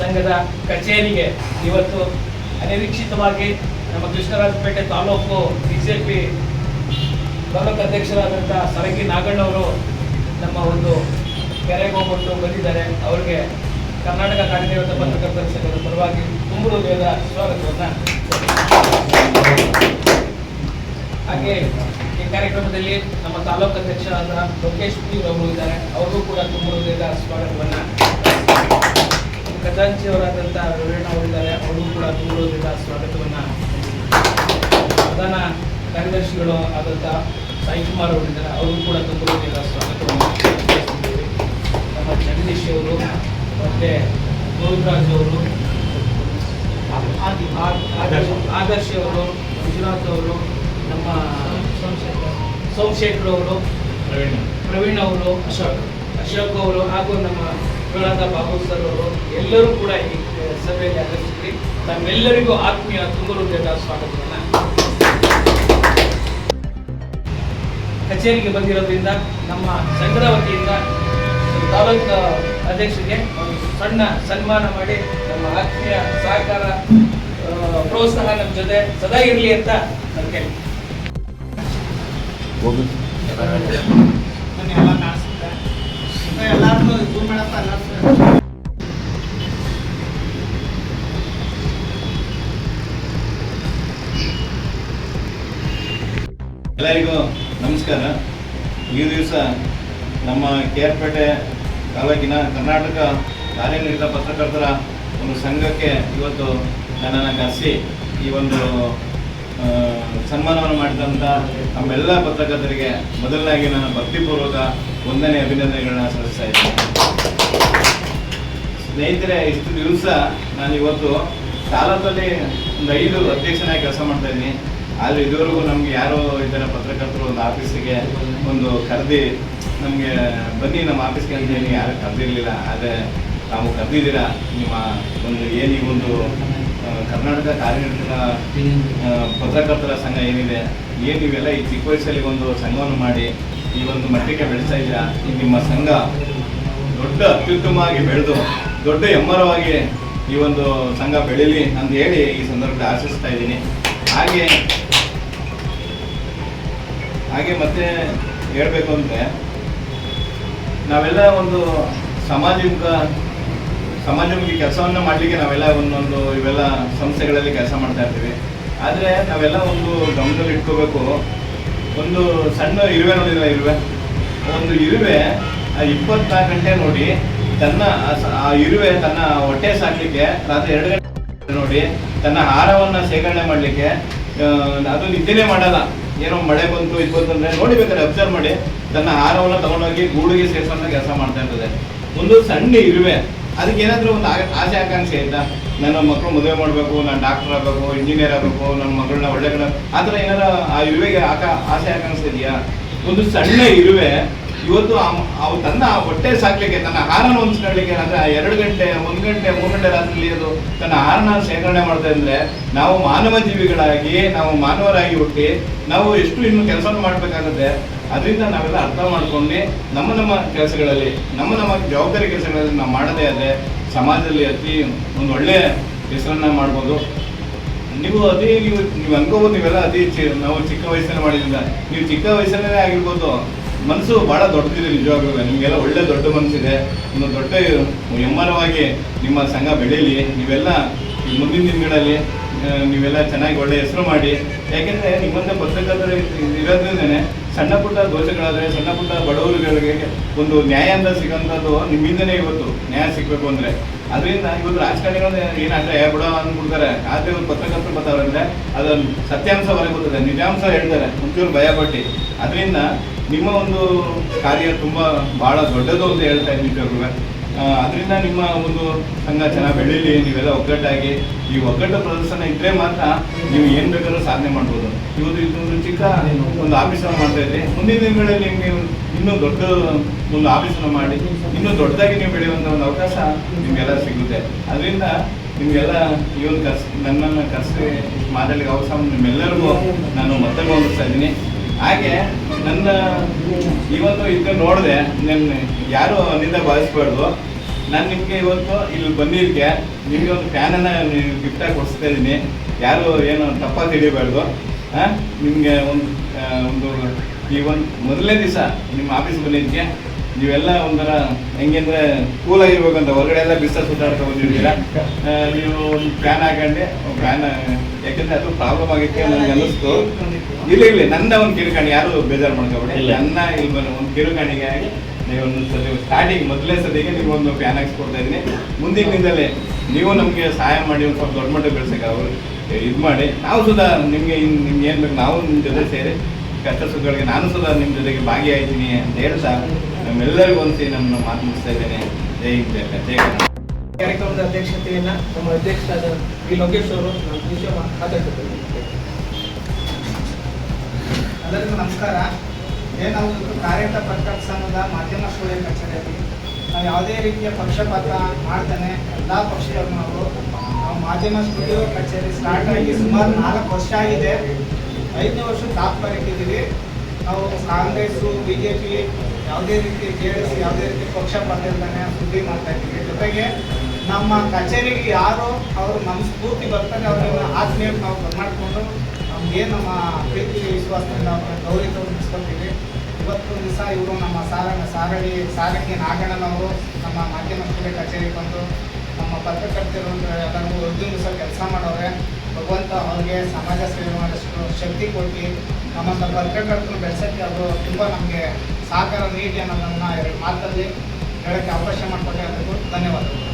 ಸಂಘದ ಕಚೇರಿಗೆ ಇವತ್ತು ಅನಿರೀಕ್ಷಿತವಾಗಿ ನಮ್ಮ Krishnarajpet taluk B J P taluk ಅಧ್ಯಕ್ಷರಾದಂಥ ಸರಗಿ ನಾಗಣ್ಣವರು ನಮ್ಮ ಒಂದು ಕೆರೆಗೆ ಹೋಗ್ಬಿಟ್ಟು ಬಂದಿದ್ದಾರೆ. ಅವರಿಗೆ ಕರ್ನಾಟಕ ಕಾರ್ಯನಿರತ ಪತ್ರಕರ್ತರ ಸಂಘದ ಪರವಾಗಿ ಹೃದಯದ ಸ್ವಾಗತವನ್ನು ಹಾಗೆ ಈ ಕಾರ್ಯಕ್ರಮದಲ್ಲಿ ನಮ್ಮ ತಾಲೂಕು ಅಧ್ಯಕ್ಷರಾದ ಲೋಕೇಶ್ ಪಿ ಅವರು ಇದ್ದಾರೆ. ಅವ್ರಿಗೂ ಕೂಡ ಹೃದಯದ ಸ್ವಾಗತವನ್ನು ಖಜಾಂಚಿ ಅವರಾದಂಥ ವೀರಣ್ಣ ಅವರಿದ್ದಾರೆ ಅವರು ಕೂಡ ದೂರದಿಂದ ಸ್ವಾಗತವನ್ನು ಪ್ರಧಾನ ಕಾರ್ಯದರ್ಶಿಗಳು ಆದಂಥ ಸಾಯಿ ಕುಮಾರ್ ಅವರಿದ್ದಾರೆ ಅವರು ಕೂಡ ತುಂಬ ಹೃದಯದ ಸ್ವಾಗತವನ್ನು. ನಮ್ಮ ಜಗದೀಶ್ ಅವರು ಮತ್ತು ಗೋವಿಂದರಾಜ್ ಅವರು ಆದರ್ಶ ಆದರ್ಶ್ ಅವರು ಮಂಜುನಾಥ್ ಅವರು ನಮ್ಮ ಸೋಮಶೇಖರ್ ಅವರು ಪ್ರವೀಣ್ ಅವರು ಅಶೋಕ್ ಅಶೋಕ್ ಅವರು ಹಾಗೂ ನಮ್ಮ ಪ್ರಹ್ಲಾದ ಬಾಬು ಸರ್ ಅವರು ಎಲ್ಲರೂ ಕೂಡ ಈ ಸಭೆಯಲ್ಲಿ ಆಗಮಿಸಿದ್ರಿ ತಮ್ಮೆಲ್ಲರಿಗೂ ಆತ್ಮೀಯ ತುಂಬಲು ಹೃದಯದ ಸ್ವಾಗತವನ್ನು ಕಚೇರಿಗೆ ಬಂದಿರೋದ್ರಿಂದ ನಮ್ಮ ಸಂಘದ ವತಿಯಿಂದ ತಾಲೂಕು ಅಧ್ಯಕ್ಷರಿಗೆ ಒಂದು ಸಣ್ಣ ಸನ್ಮಾನ ಮಾಡಿ ನಮ್ಮ ಆತ್ಮೀಯ ಸಹಕಾರ ಆ, ಪ್ರೋತ್ಸಾಹ ನಮ್ಮ ಜೊತೆ ಸದಾ ಇರಲಿ ಅಂತ ನಾನು ಕೇಳಿ ಎಲ್ಲ ಎಲ್ಲರಿಗೂ ನಮಸ್ಕಾರ. ಈ ದಿವಸ ನಮ್ಮ ಕೇರ್ಪೇಟೆ ತಾಲೂಕಿನ ಕರ್ನಾಟಕ ಕಾರ್ಯನಿರತ ಪತ್ರಕರ್ತರ ಒಂದು ಸಂಘಕ್ಕೆ ಇವತ್ತು ನನ್ನನ್ನು ಕರೆಸಿ ಈ ಒಂದು ಸನ್ಮಾನವನ್ನು ಮಾಡಿದಂಥ ನಮ್ಮೆಲ್ಲ ಪತ್ರಕರ್ತರಿಗೆ ಮೊದಲನಾಗಿ ನಾನು ಭಕ್ತಿಪೂರ್ವಕ ಒಂದನೇ ಅಭಿನಂದನೆಗಳನ್ನ ಸಲ್ಲಿಸ್ತಾ ಸ್ನೇಹಿತರೆ, ಇಷ್ಟು ದಿವಸ ನಾನು ಇವತ್ತು ತಾಲೂಕಲ್ಲಿ ಒಂದು ಐದು ಅಧ್ಯಕ್ಷನಾಗಿ ಕೆಲಸ ಮಾಡ್ತಾ ಇದ್ದೀನಿ. ಆದರೆ ಇದುವರೆಗೂ ನಮಗೆ ಯಾರೋ ಇದ್ದಾರೆ ಪತ್ರಕರ್ತರು ಒಂದು ಆಫೀಸಿಗೆ ಒಂದು ಕರೆದಿ ನಮಗೆ ಬನ್ನಿ ನಮ್ಮ ಆಫೀಸ್ಗೆ ಅಂತ ಹೇಳಿ ಯಾರು ಕರೆದಿರಲಿಲ್ಲ. ಆದರೆ ತಾವು ಕರೆದಿದ್ದೀರಾ? ನಿಮ್ಮ ಒಂದು ಏನು ಒಂದು ಕರ್ನಾಟಕ ಕಾರ್ಯನಿರತ ಆ, ಪತ್ರಕರ್ತರ ಸಂಘ ಏನಿದೆ ಏನು ನೀವೆಲ್ಲ ಈ ಚಿಕ್ಕ ವಯಸ್ಸಲ್ಲಿ ಒಂದು ಸಂಘವನ್ನು ಮಾಡಿ ಈ ಒಂದು ಮಟ್ಟಕ್ಕೆ ಬೆಳೆಸ್ತಾ ಇದ್ದೀರಾ? ಈ ನಿಮ್ಮ ಸಂಘ ದೊಡ್ಡ ಅತ್ಯುತ್ತಮವಾಗಿ ಬೆಳೆದು ದೊಡ್ಡ ಎಮ್ಮರವಾಗಿ ಈ ಒಂದು ಸಂಘ ಬೆಳೀಲಿ ಅಂತ ಹೇಳಿ ಈ ಸಂದರ್ಭದಲ್ಲಿ ಆಶಿಸ್ತಾ ಇದ್ದೀನಿ. ಹಾಗೆ ಹಾಗೆ ಮತ್ತೆ ಹೇಳಬೇಕು ಅಂದರೆ, ನಾವೆಲ್ಲ ಒಂದು ಸಮಾಜಮುಖ ಸಮಾಜಮುಖಿ ಕೆಲಸವನ್ನು ಮಾಡಲಿಕ್ಕೆ ನಾವೆಲ್ಲ ಒಂದೊಂದು ಇವೆಲ್ಲ ಸಂಸ್ಥೆಗಳಲ್ಲಿ ಕೆಲಸ ಮಾಡ್ತಾ ಇರ್ತೀವಿ. ಆದರೆ ನಾವೆಲ್ಲ ಒಂದು ಗಮನದಲ್ಲಿ ಇಟ್ಕೋಬೇಕು, ಒಂದು ಸಣ್ಣ ಇರುವೆ ನೋಡಿದ್ರೆ ಇರುವೆ? ಒಂದು ಇರುವೆ ಆ ಇಪ್ಪತ್ನಾಲ್ಕು ಗಂಟೆ ನೋಡಿ ತನ್ನ ಆ ಇರುವೆ ತನ್ನ ಹೊಟ್ಟೆ ಸಾಕಲಿಕ್ಕೆ, ರಾತ್ರಿ ಎರಡು ಗಂಟೆ ನೋಡಿ ತನ್ನ ಆಹಾರವನ್ನ ಶೇಖರಣೆ ಮಾಡಲಿಕ್ಕೆ ಅದು ನಿದ್ದೆನೇ ಮಾಡಲ್ಲ. ಏನೋ ಮಳೆ ಬಂತು, ಇದು ಬಂತು ಅಂದ್ರೆ ನೋಡಿ ಬೇಕಾದ್ರೆ ಅಬ್ಸರ್ವ್ ಮಾಡಿ. ತನ್ನ ಆಹಾರವನ್ನು ತಗೊಂಡೋಗಿ ಗೂಡಿಗೆ ಸೇರಿಸೋಂಥ ಕೆಲಸ ಮಾಡ್ತಾ ಇರ್ತದೆ. ಒಂದು ಸಣ್ಣ ಇರುವೆ, ಅದಕ್ಕೆ ಏನಾದರೂ ಒಂದು ಆಸೆ ಆಕಾಂಕ್ಷೆ ಆಯ್ತಾ? ನನ್ನ ಮಕ್ಕಳು ಮದುವೆ ಮಾಡಬೇಕು, ನಾನು ಡಾಕ್ಟರ್ ಆಗಬೇಕು ಇಂಜಿನಿಯರ್ ಆಗಬೇಕು, ನನ್ನ ಮಗಳನ್ನ ಒಳ್ಳೆ ಕಡೆ ಆ ಏನಾರ ಆ ಇರುವೆಗೆ ಆಕ ಆಸೆ ಆಕಾಂಕ್ಷೆ ಇದೆಯಾ? ಒಂದು ಸಣ್ಣ ಇರುವೆ ಇವತ್ತು ಅವು ತನ್ನ ಹೊಟ್ಟೆ ಸಾಕ್ಲಿಕ್ಕೆ, ತನ್ನ ಆಹಾರನ ಹೊಂದ್ಸ್ಕೊಳ್ಳಿಕ್ಕೆ ಅಂದ್ರೆ ಎರಡು ಗಂಟೆ, ಒಂದು ಗಂಟೆ, ಮೂರು ಗಂಟೆ ರಾತ್ರಿ ಅದು ತನ್ನ ಆಹಾರನ ಶೇಖರಣೆ ಮಾಡ್ತಾ ಇದ್ರೆ ನಾವು ಮಾನವ ಜೀವಿಗಳಾಗಿ, ನಾವು ಮಾನವರಾಗಿ ಹುಟ್ಟಿ, ನಾವು ಎಷ್ಟು ಇನ್ನು ಕೆಲಸ ಮಾಡ್ಬೇಕಾಗುತ್ತೆ, ಅದರಿಂದ ನಾವೆಲ್ಲ ಅರ್ಥ ಮಾಡ್ಕೊಂಡು, ನಮ್ಮ ನಮ್ಮ ಕೆಲಸಗಳಲ್ಲಿ, ನಮ್ಮ ನಮ್ಮ ಜವಾಬ್ದಾರಿ ಕೆಲಸಗಳಲ್ಲಿ ನಾವು ಮಾಡದೇ ಆದರೆ, ಸಮಾಜದಲ್ಲಿ ಅತಿ ಒಂದು ಒಳ್ಳೆ ಹೆಸರನ್ನ ಮಾಡ್ಬೋದು. ನೀವು ಅದೇ, ನೀವು ನೀವು ಅನ್ಕೋಬೋದು, ನೀವೆಲ್ಲ ಅದೇ ನಾವು ಚಿಕ್ಕ ವಯಸ್ಸಲ್ಲಿ ಮಾಡಿದ್ರಿಂದ. ನೀವು ಚಿಕ್ಕ ವಯಸ್ಸಲ್ಲೇ ಆಗಿರ್ಬೋದು. ಮನಸ್ಸು ಬಹಳ ದೊಡ್ಡದಿದೆ ನಿಜವಾಗ್ಲೂ. ನಿಮಗೆಲ್ಲ ಒಳ್ಳೆ ದೊಡ್ಡ ಮನಸ್ಸಿದೆ. ಒಂದು ದೊಡ್ಡ ಎಮ್ಮರವಾಗಿ ನಿಮ್ಮ ಸಂಘ ಬೆಳೀಲಿ ನೀವೆಲ್ಲ ಮುಂದಿನ ದಿನಗಳಲ್ಲಿ ನೀವೆಲ್ಲ ಚೆನ್ನಾಗಿ ಒಳ್ಳೆ ಹೆಸರು ಮಾಡಿ. ಯಾಕೆಂದರೆ ನಿಮ್ಮಂತ ಪತ್ರಕರ್ತರು ಇರೋದ್ರಿಂದನೇ ಸಣ್ಣ ಪುಟ್ಟ ದೋಷಗಳಾದರೆ, ಸಣ್ಣ ಪುಟ್ಟ ಬಡವರುಗಳಿಗೆ ಒಂದು ನ್ಯಾಯ ಅಂತ ಸಿಗೋಂಥದ್ದು ನಿಮ್ಮಿಂದನೇ ಇವತ್ತು ನ್ಯಾಯ ಸಿಗಬೇಕು ಅಂದರೆ. ಅದರಿಂದ ಇವತ್ತು ರಾಜಕಾರಣಿಗಳು ಏನಾದರೆ, ಏ ಬಿಡ ಅಂದ್ಬಿಡ್ತಾರೆ. ಆದರೆ ಇವ್ರು ಪತ್ರಕರ್ತರು ಬರ್ತಾರೆ ಅಂದರೆ ಅದನ್ನು ಸತ್ಯಾಂಶ ಹೊರಗೆ ಬರ್ತದೆ. ನಿಜಾಂಶ ಹೇಳ್ತಾರೆ. ಮುಂಚೂರು ಭಯಪಟ್ಟು ಅದರಿಂದ ನಿಮ್ಮ ಒಂದು ಕಾರ್ಯ ತುಂಬಾ ಬಹಳ ದೊಡ್ಡದು ಅಂತ ಹೇಳ್ತಾ ಇದ್ದೀವಿ ಅದರಿಂದ ನಿಮ್ಮ ಒಂದು ಸಂಘ ಚೆನ್ನಾಗಿ ಬೆಳೀಲಿ, ನೀವೆಲ್ಲ ಒಗ್ಗಟ್ಟಾಗಿ. ಈ ಒಗ್ಗಟ್ಟು ಪ್ರದರ್ಶನ ಇದ್ರೆ ಮಾತ್ರ ನೀವು ಏನ್ ಬೇಕಾದ್ರೂ ಸಾಧನೆ ಮಾಡ್ಬೋದು. ಇವತ್ತು ಇದೊಂದು ಚಿಕ್ಕ ಒಂದು ಆಫೀಸನ್ನು ಮಾಡ್ತಾ ಇದ್ರಿ ಮುಂದಿನ ದಿನಗಳಲ್ಲಿ ನಿಮಗೆ ಇನ್ನೂ ದೊಡ್ಡ ಒಂದು ಆಫೀಸನ್ನು ಮಾಡಿ, ಇನ್ನೂ ದೊಡ್ಡದಾಗಿ ನೀವು ಬೆಳೆಯುವಂಥ ಒಂದು ಅವಕಾಶ ನಿಮಗೆಲ್ಲ ಸಿಗುತ್ತೆ. ಅದರಿಂದ ನಿಮಗೆಲ್ಲ ಈ ಒಂದು ಕರ್ಸ್ ನನ್ನನ್ನು ಕರ್ಸಿ ಮಾತಾಡಲಿಕ್ಕೆ ಅವಕಾಶ ನಿಮ್ಮೆಲ್ಲರಿಗೂ ನಾನು ಮತ್ತೆ ಗೌರವಿಸ್ತಾ ಇದ್ದೀನಿ. ಹಾಗೆ ನನ್ನ ಇವತ್ತು ಇದನ್ನ ನೋಡಿದೆ ನನ್ನ ಯಾರು ನಿಂದ ಭಾವಿಸ್ಬಾರ್ದು. ನಾನು ನಿಮಗೆ ಇವತ್ತು ಇಲ್ಲಿ ಬಂದಿದ್ದಕ್ಕೆ ನಿಮಗೆ ಒಂದು ಫ್ಯಾನನ್ನು ಗಿಫ್ಟಾಗಿ ಕೊಡಿಸ್ತಾ ಇದ್ದೀನಿ. ಯಾರು ಏನು ತಪ್ಪಾಗಿ ತಿಳಿಬಾರ್ದು ನಿಮಗೆ ಒಂದು ಒಂದು ಈ ಒಂದು ಮೊದಲನೇ ದಿವಸ ನಿಮ್ಮ ಆಫೀಸ್ ಬಂದಿದ್ದಕ್ಕೆ ನೀವೆಲ್ಲ ಒಂಥರ ಹೆಂಗೆ ಅಂದರೆ ಕೂಲಾಗಿರ್ಬೇಕಂತ ಹೊರಗಡೆ ಎಲ್ಲ ಬಿಸ ಸುತ್ತಾಡ್ತಾ ಬಂದಿರ್ತೀರ ನೀವು ಒಂದು ಫ್ಯಾನ್ ಹಾಕೊಂಡೆ ಫ್ಯಾನ್ ಯಾಕೆಂದರೆ ಅದು ಪ್ರಾಬ್ಲಮ್ ಆಗಿತ್ತು ನನಗೆ ಅನ್ನಿಸ್ತು ಇಲ್ಲ ಇಲ್ಲ ನನ್ನ ಒಂದು ಕಿರುಕಾಣಿ ಯಾರು ಬೇಜಾರು ಮಾಡ್ಕೋಬೇಡಿ. ಇಲ್ಲ. ನನ್ನ ಇಲ್ಲಿ ಬಂದ ಒಂದು ಕಿರುಕಾಣಿಗೆ ಆಗಿ ನೀವು ಒಂದು ಸಲ ಸ್ಟಾರ್ಟಿಂಗ್ ಮೊದಲೇ ಸದಿಗೆ ನೀವು ಒಂದು ಫ್ಯಾನ್ ಹಾಕ್ಸ್ಕೊಡ್ತಾ ಇದ್ದೀನಿ. ಮುಂದಿನ ದಿನದಲ್ಲಿ ನೀವು ನಮಗೆ ಸಹಾಯ ಮಾಡಿ ಒಂದು ಸ್ವಲ್ಪ ದೊಡ್ಡ ಮಟ್ಟ ಬೆಳೆಸಕ್ಕೆ ಅವರು ಇದು ಮಾಡಿ. ನಾವು ಸುಧಾ ನಿಮಗೆ ನಿಮ್ಗೆ ಏನು ಬೇಕು ನಾವು ನಿಮ್ಮ ಜೊತೆ ಸೇರಿ ಕಷ್ಟ ಸುಖಗಳಿಗೆ ನಾನು ಸುಧಾ ನಿಮ್ಮ ಜೊತೆಗೆ ಭಾಗಿಯಾಗ್ತೀನಿ ಅಂತ ಹೇಳ್ತಾ ನಮ್ಮೆಲ್ಲರಿಗೂ ಒಂದ್ಸಿ ನಮ್ಮ ಮಾತು ಮುಗಿಸ್ತಾ ಇದ್ದೇನೆ. ಜೈ ಹಿಂದ ಜೈ ಕಾರ್ಯಕ್ರಮದ ಅಧ್ಯಕ್ಷತೆಯನ್ನು ನಮ್ಮ ಅಧ್ಯಕ್ಷರಾದ ವಿ ಲೋಕೇಶ್ ಅವರು ನಮ್ಮ ವಿಷಯ ಎಲ್ಲರಿಗೂ ನಮಸ್ಕಾರ. ಏನು ನಾವು ಒಂದು ಕಾರ್ಯಕರ್ತ ಪತ್ರಕರ್ತ ಸಂಘದ ಮಾಧ್ಯಮ ಸುಳ್ಳಿ ಕಚೇರಿಯಲ್ಲಿ, ನಾವು ಯಾವುದೇ ರೀತಿಯ ಪಕ್ಷಪಾತ ಮಾಡ್ತಾನೆ ಎಲ್ಲ ಪಕ್ಷದವ್ರು ನಾವು ನಾವು ಮಾಧ್ಯಮ ಸ್ಟುಡಿಯೋ ಕಚೇರಿ ಸ್ಟಾರ್ಟ್ ಆಗಿ ಸುಮಾರು ನಾಲ್ಕು ವರ್ಷ ಆಗಿದೆ. ಐದನೇ ವರ್ಷ ತಾತ್ಪರ್ಯಕ್ಕಿದ್ದೀವಿ ನಾವು ಕಾಂಗ್ರೆಸ್ಸು ಬಿ ಜೆ ಪಿ ಯಾವುದೇ ರೀತಿ ಜೆ ಡಿ ಎಸ್ ಯಾವುದೇ ರೀತಿ ಪಕ್ಷಪಾತ ಇರ್ತಾನೆ ಸುದ್ದಿ ಮಾಡ್ತಾ ಇದ್ದೀವಿ. ಜೊತೆಗೆ ನಮ್ಮ ಕಚೇರಿಗೆ ಯಾರು ಅವರು ನಮ್ಮ ಸ್ಫೂರ್ತಿ ಬರ್ತಾರೆ ಅವ್ರನ್ನ ಆತ್ಮೀಯ ನಾವು ಮಾಡಿಕೊಂಡು ನಮಗೆ ನಮ್ಮ ಪ್ರೀತಿ ವಿಶ್ವಾಸದಿಂದ ಅವರ ಗೌರವ ಮುಗಿಸ್ಕೊತೀವಿ ಇವತ್ತು ದಿವಸ ಇವರು ನಮ್ಮ ಸಾರಣ ಸಾರಣಿ ಸಾರಂಗಿ ನಾಗಣ್ಣನವರು ನಮ್ಮ ಮಾಧ್ಯಮ ಕಚೇರಿಗೆ ಬಂದು ನಮ್ಮ ಪತ್ರಕರ್ತರು ಎಲ್ಲರಿಗೂ ಒಂದು ದಿವಸ ಕೆಲಸ ಮಾಡೋರೆ. ಭಗವಂತ ಅವ್ರಿಗೆ ಸಮಾಜ ಸೇವೆ ಮಾಡೋಷ್ಟು ಶಕ್ತಿ ಕೊಟ್ಟು ನಮ್ಮಂಥ ಪತ್ರಕರ್ತರು ಬೆಳೆಸೋಕ್ಕೆ ಅವರು ತುಂಬ ನಮಗೆ ಸಹಕಾರ ನೀಡಿ ಅನ್ನೋದನ್ನು ಎರಡು ಮಾತಲ್ಲಿ ಹೇಳೋಕ್ಕೆ ಅವಕಾಶ ಮಾಡಿಕೊಟ್ಟೆ. ಅದಕ್ಕೂ ಧನ್ಯವಾದಗಳು.